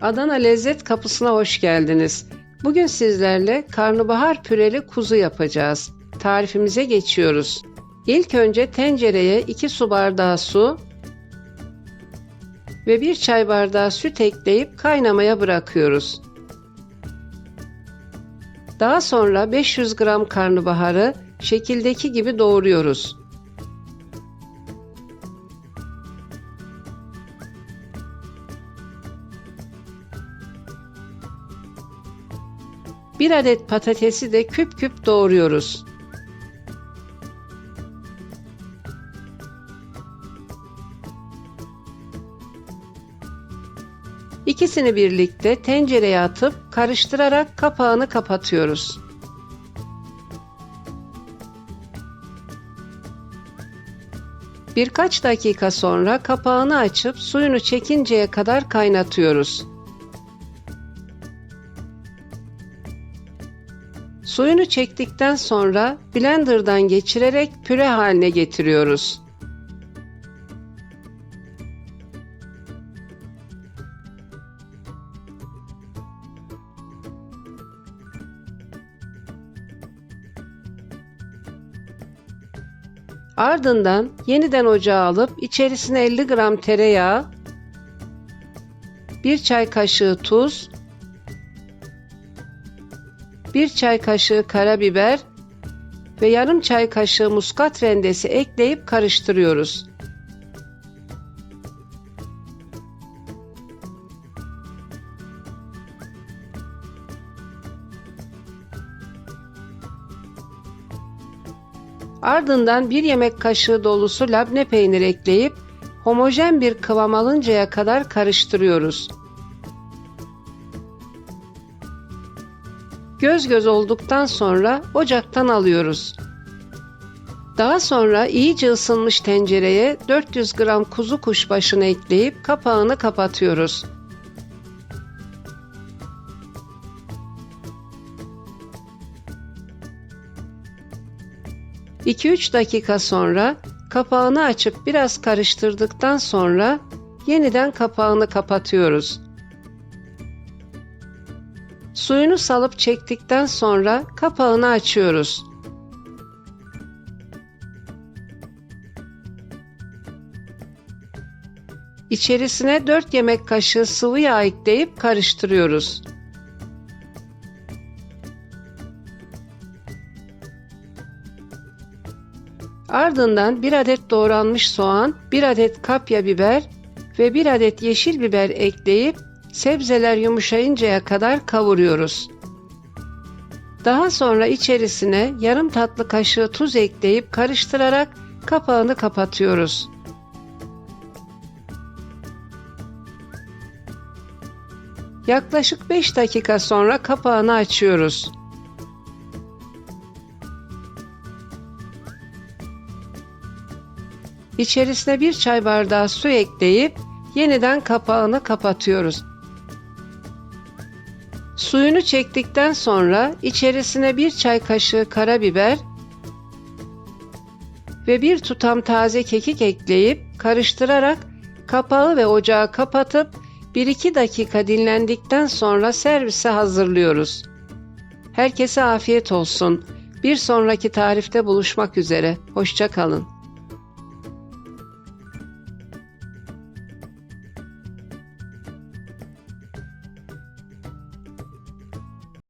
Adana Lezzet Kapısı'na hoş geldiniz. Bugün sizlerle karnabahar püreli kuzu yapacağız. Tarifimize geçiyoruz. İlk önce tencereye 2 su bardağı su ve 1 çay bardağı süt ekleyip kaynamaya bırakıyoruz. Daha sonra 500 gram karnabaharı şekildeki gibi doğruyoruz. Bir adet patatesi de küp küp doğruyoruz. İkisini birlikte tencereye atıp karıştırarak kapağını kapatıyoruz. Birkaç dakika sonra kapağını açıp suyunu çekinceye kadar kaynatıyoruz. Suyunu çektikten sonra blenderdan geçirerek püre haline getiriyoruz. Ardından yeniden ocağa alıp içerisine 50 gram tereyağı, 1 çay kaşığı tuz, 1 çay kaşığı karabiber ve yarım çay kaşığı muskat rendesi ekleyip karıştırıyoruz. Ardından bir yemek kaşığı dolusu labne peynir ekleyip homojen bir kıvam alıncaya kadar karıştırıyoruz. Göz göz olduktan sonra ocaktan alıyoruz. Daha sonra iyice ısınmış tencereye 400 gram kuzu kuşbaşını ekleyip kapağını kapatıyoruz. ...2-3 dakika sonra kapağını açıp biraz karıştırdıktan sonra yeniden kapağını kapatıyoruz. Suyunu salıp çektikten sonra kapağını açıyoruz. İçerisine 4 yemek kaşığı sıvı yağ ekleyip karıştırıyoruz. Ardından 1 adet doğranmış soğan, 1 adet kapya biber ve 1 adet yeşil biber ekleyip sebzeler yumuşayıncaya kadar kavuruyoruz. Daha sonra içerisine yarım tatlı kaşığı tuz ekleyip karıştırarak kapağını kapatıyoruz. Yaklaşık 5 dakika sonra kapağını açıyoruz. İçerisine bir çay bardağı su ekleyip yeniden kapağını kapatıyoruz. Suyunu çektikten sonra içerisine bir çay kaşığı karabiber ve bir tutam taze kekik ekleyip karıştırarak kapağı ve ocağı kapatıp 1-2 dakika dinlendikten sonra servise hazırlıyoruz. Herkese afiyet olsun. Bir sonraki tarifte buluşmak üzere. Hoşçakalın.